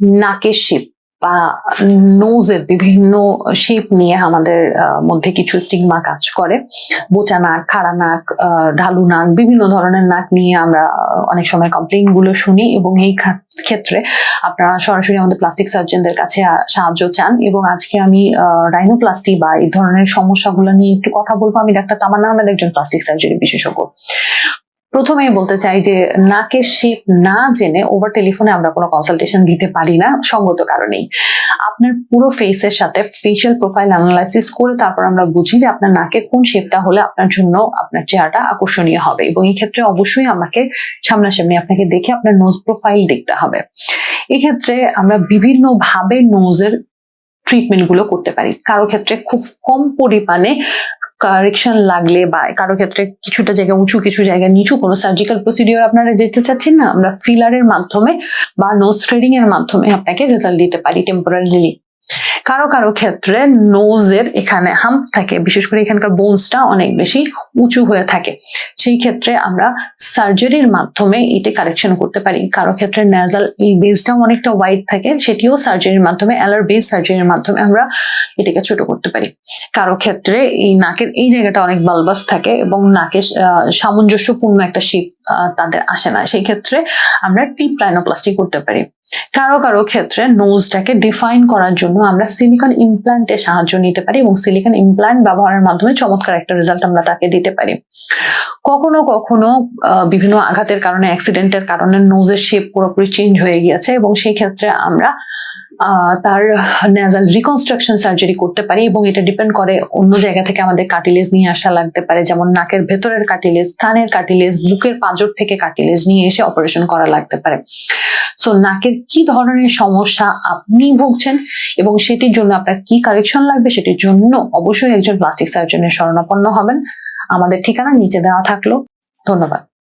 নাকের শেপ বা নোজের বিভিন্ন শেপ নিয়ে আমাদের মধ্যে কিছু স্টিগমা কাজ করে। বোচা নাক, খাড়া নাক ঢালু নাক, বিভিন্ন ধরনের নাক নিয়ে আমরা অনেক সময় কমপ্লেইনগুলো শুনি এবং এই ক্ষেত্রে আপনারা সরাসরি আমাদের প্লাস্টিক সার্জনদের কাছে সাহায্য চান এবং আজকে আমি রাইনোপ্লাস্টি বা এই ধরনের সমস্যাগুলো নিয়ে একটু কথা বলব। আমি ডাক্তার তামান্না আহমেদ, একজন প্লাস্টিক সার্জারি বিশেষজ্ঞ। প্রথমেই বলতে চাই যে নাকের শেপ না জেনে ওভার টেলিফোনে আমরা কোনো কনসালটেশন দিতে পারি না, সঙ্গত কারণেই। আপনার পুরো ফেসের সাথে ফেশিয়াল প্রোফাইল অ্যানালাইসিস করে তারপর আমরা বুঝি যে আপনার নাকে কোন শেপটা হলে আপনার জন্য আপনার চেহারাটা আকর্ষণীয় হবে। এবং এই ক্ষেত্রে অবশ্যই আমাকে সামনাসামনি আপনাকে দেখে আপনার নোজ প্রোফাইল দেখতে হবে। এক্ষেত্রে আমরা বিভিন্ন ভাবে নোজের ট্রিটমেন্টগুলো করতে পারি। কারও ক্ষেত্রে খুব কম পরিমাণে কারেকশন লাগলে বা কারও ক্ষেত্রে কিছুটা জায়গা উঁচু কিছু জায়গা নিচু কোনো সার্জিক্যাল প্রসিডিওর আপনারা যেতে চাচ্ছেন না, আমরা ফিলারের মাধ্যমে বা নোজ থ্রেডিং এর মাধ্যমে আপনাকে রেজাল্ট দিতে পারি টেম্পোরারিলি কারও কারও ক্ষেত্রে নোজের এখানে হাম থাকে, বিশেষ করে এখানকার বোনসটা অনেক বেশি উঁচু হয়ে থাকে। সেই ক্ষেত্রে আমরা সার্জারির মাধ্যমে এটা কারেকশন করতে পারি। কারও ক্ষেত্রে ন্যাজাল এই বেসটাও অনেকটা ওয়াইড থাকে, সেটিও সার্জারির মাধ্যমে অ্যালার বেস সার্জারির মাধ্যমে আমরা এটাকে ছোট করতে পারি। কারও ক্ষেত্রে এই নাকের, এই জায়গাটা অনেক বালবাস থাকে এবং নাকের সামঞ্জস্যপূর্ণ একটা শিপ তাদের আসে না। সেই ক্ষেত্রে আমরা টিপ লাইনোপ্লাস্টি করতে পারি। কারও কারও ক্ষেত্রে নোজটাকে ডিফাইন করার জন্য আমরা সিলিকন ইমপ্ল্যান্টের সাহায্য নিতে পারি এবং সিলিকন ইমপ্ল্যান্ট ব্যবহারের মাধ্যমে চমৎকার একটা রেজাল্ট আমরা তাকে দিতে পারি। কখনো কখনো বিভিন্ন আঘাতের কারণে অ্যাক্সিডেন্টের কারণে নোজের শেপ পুরোপুরি চেঞ্জ হয়ে গিয়েছে এবং সেই ক্ষেত্রে আমরা তার নেজাল রিকনস্ট্রাকশন সার্জারি করতে পারি এবং এটা ডিপেন্ড করে অন্য জায়গা থেকে আমাদের কাটিলেজ নিয়ে আসা লাগতে পারে। যেমন নাকের ভেতরের কাটিলেজ কানের কাটিলেজ বুকের পাঁজর থেকে কাটিলেজ নিয়ে এসে অপারেশন করা লাগতে পারে। সো নাকের কি ধরনের সমস্যা আপনি ভুগছেন এবং সেটির জন্য আপনার কি কারেকশন লাগবে? সেটির জন্য অবশ্যই একজন প্লাস্টিক সার্জনের শরণাপন্ন হবেন। আমাদের ঠিকানা নিচে দেওয়া থাকল। ধন্যবাদ।